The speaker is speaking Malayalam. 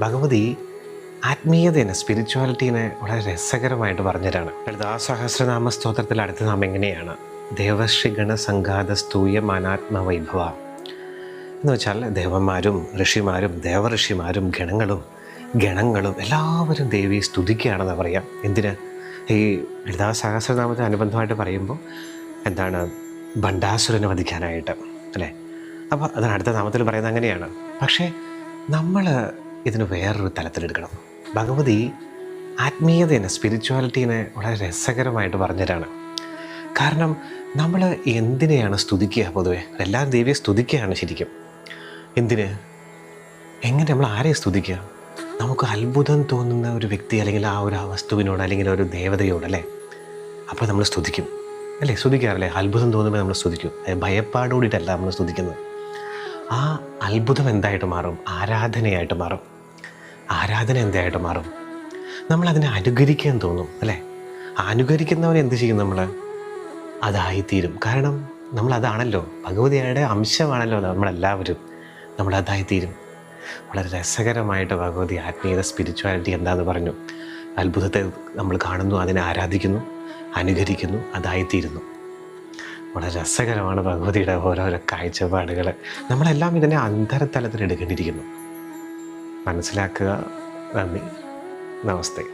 ഭഗവതി ആത്മീയതേനെ സ്പിരിച്വാലിറ്റീനെ വളരെ രസകരമായിട്ട് പറഞ്ഞതാണ്. ലളിതാ സഹസ്രനാമ സ്തോത്രത്തിൽ അടുത്ത നാം എങ്ങനെയാണ്? ദേവശ്രീ ഗണസംഘാത സ്തൂയമാനാത്മവൈഭവ മാനാത്മ എന്ന് വെച്ചാൽ ദേവന്മാരും ഋഷിമാരും ദേവഋഷിമാരും ഗണങ്ങളും ഗണങ്ങളും എല്ലാവരും ദേവിയെ സ്തുതിക്കുകയാണെന്ന് പറയാം. എന്തിന്? ഈ ലളിതാ സഹസ്രനാമത്തെ അനുബന്ധമായിട്ട് പറയുമ്പോൾ എന്താണ്? ഭണ്ഡാസുരനെ വധിക്കാനായിട്ട് അല്ലേ? അപ്പോൾ അതിന് അടുത്ത നാമത്തിൽ പറയുന്നത് അങ്ങനെയാണ്. പക്ഷേ നമ്മൾ ഇതിന് വേറൊരു തലത്തിലെടുക്കണം. ഭഗവതി ആത്മീയതേനെ സ്പിരിച്വാലിറ്റീനെ വളരെ രസകരമായിട്ട് പറഞ്ഞുതരാണ് കാരണം നമ്മൾ എന്തിനെയാണ് സ്തുതിക്കുക പൊതുവെ? എല്ലാ ദേവിയെ സ്തുതിക്കുകയാണ് ശരിക്കും. എന്തിന്? എങ്ങനെ നമ്മൾ ആരെ സ്തുതിക്കുക? നമുക്ക് അത്ഭുതം തോന്നുന്ന ഒരു വ്യക്തി അല്ലെങ്കിൽ ആ ഒരു വസ്തുവിനോട് അല്ലെങ്കിൽ ഒരു ദേവതയോട് അല്ലേ? അപ്പോൾ നമ്മൾ സ്തുതിക്കും. അല്ലേ? സ്തുതിക്കാറില്ലേ? അത്ഭുതം തോന്നുമ്പോൾ നമ്മൾ സ്തുതിക്കും. ഭയപ്പാടോടിയിട്ടല്ല നമ്മൾ സ്തുതിക്കുന്നത്. ആ അത്ഭുതം എന്തായിട്ട് മാറും? ആരാധനയായിട്ട് മാറും. ആരാധന എന്തായിട്ട് മാറും? നമ്മൾ അതിനെ അനുകരിക്കാൻ തോന്നും അല്ലേ? അനുകരിക്കുന്നവൻ എന്ത് ചെയ്യും നമ്മൾ അതായിത്തീരും. കാരണം നമ്മൾ അതാണല്ലോ ഭഗവതിയുടെ അംശമാണല്ലോ നമ്മളെല്ലാവരും. നമ്മൾ അതായിത്തീരും വളരെ രസകരമായിട്ട് ഭഗവതി ആത്മീയത സ്പിരിച്വാലിറ്റി എന്താന്ന് പറഞ്ഞു. അത്ഭുതത്തെ നമ്മൾ കാണുന്നു അതിനെ ആരാധിക്കുന്നു അനുകരിക്കുന്നു അതായിത്തീരുന്നു. വളരെ രസകരമാണ് ഭഗവതിയുടെ ഓരോരോ കാഴ്ചപ്പാടുകൾ നമ്മളെല്ലാം ഇതിനെ അന്തരതലത്തിൽ എടുക്കേണ്ടിയിരിക്കുന്നു. മനസ്സിലാക്കുക. നന്ദി. നമസ്തേ.